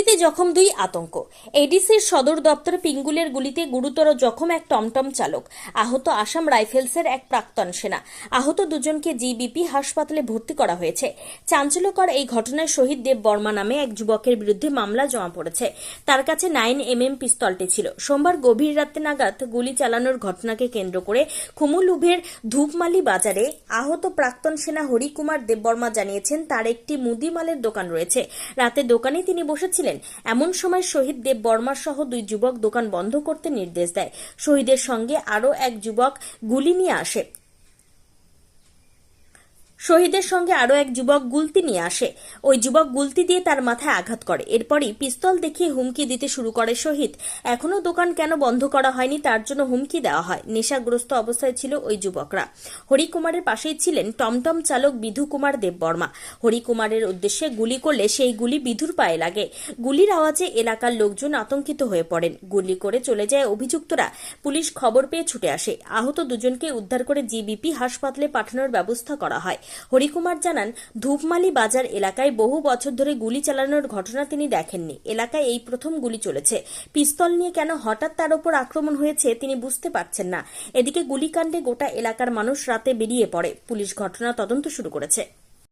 গুলিতে জখম দুই আতঙ্ক। এডিসির সদর দপ্তর পিঙ্গুলের গুলিতে গুরুতর জখম এক টমটম চালক। আহত আসাম রাইফেলসের এক প্রাক্তন সেনা। আহত দুজনকে জিবিপি হাসপাতালে ভর্তি করা হয়েছে। চাঞ্চল্যকর এই ঘটনায় শহীদ দেব বর্মা নামে এক যুবকের বিরুদ্ধে মামলা জমা পড়েছে। তার কাছে নাইন এম এম পিস্তলটি ছিল। সোমবার গভীর রাতে নাগাদ গুলি চালানোর ঘটনাকে কেন্দ্র করে খুমুলুভের ধূপমালি বাজারে আহত প্রাক্তন সেনা হরিকুমার দেববর্মা জানিয়েছেন, তার একটি মুদিমালের দোকান রয়েছে। রাতে দোকানে তিনি বসেছিলেন। এমন সময় শহীদ দেব বর্মা সহ দুই যুবক দোকান বন্ধ করতে নির্দেশ দেয়। শহীদের সঙ্গে আরও এক যুবক গুলি নিয়ে আসে। শহীদের সঙ্গে আরও এক যুবক গুলতি নিয়ে আসে। ওই যুবক গুলতি দিয়ে তার মাথায় আঘাত করে। এরপরই পিস্তল দেখিয়ে হুমকি দিতে শুরু করে শহীদ। এখনও দোকান কেন বন্ধ করা হয়নি তার জন্য হুমকি দেওয়া হয়। নেশাগ্রস্ত অবস্থায় ছিল ওই যুবকরা। হরিকুমারের পাশেই ছিলেন টমটম চালক বিধু কুমার দেববর্মা। হরিকুমারের উদ্দেশ্যে গুলি করলে সেই গুলি বিধুর পায়ে লাগে। গুলির আওয়াজে এলাকার লোকজন আতঙ্কিত হয়ে পড়েন। গুলি করে চলে যায় অভিযুক্তরা। পুলিশ খবর পেয়ে ছুটে আসে। আহত দুজনকে উদ্ধার করে জিবিপি হাসপাতালে পাঠানোর ব্যবস্থা করা হয়। হরিকুমার জানান, ধূপমালি বাজার এলাকায় বহু বছর ধরে গুলি চালানোর ঘটনা তিনি দেখেননি। এলাকায় এই প্রথম গুলি চলেছে। পিস্তল নিয়ে কেন হঠাৎ তার ওপর আক্রমণ হয়েছে তিনি বুঝতে পারছেন না। এদিকে গুলিকাণ্ডে গোটা এলাকার মানুষ রাতে বেরিয়ে পড়ে। পুলিশ ঘটনা তদন্ত শুরু করেছে।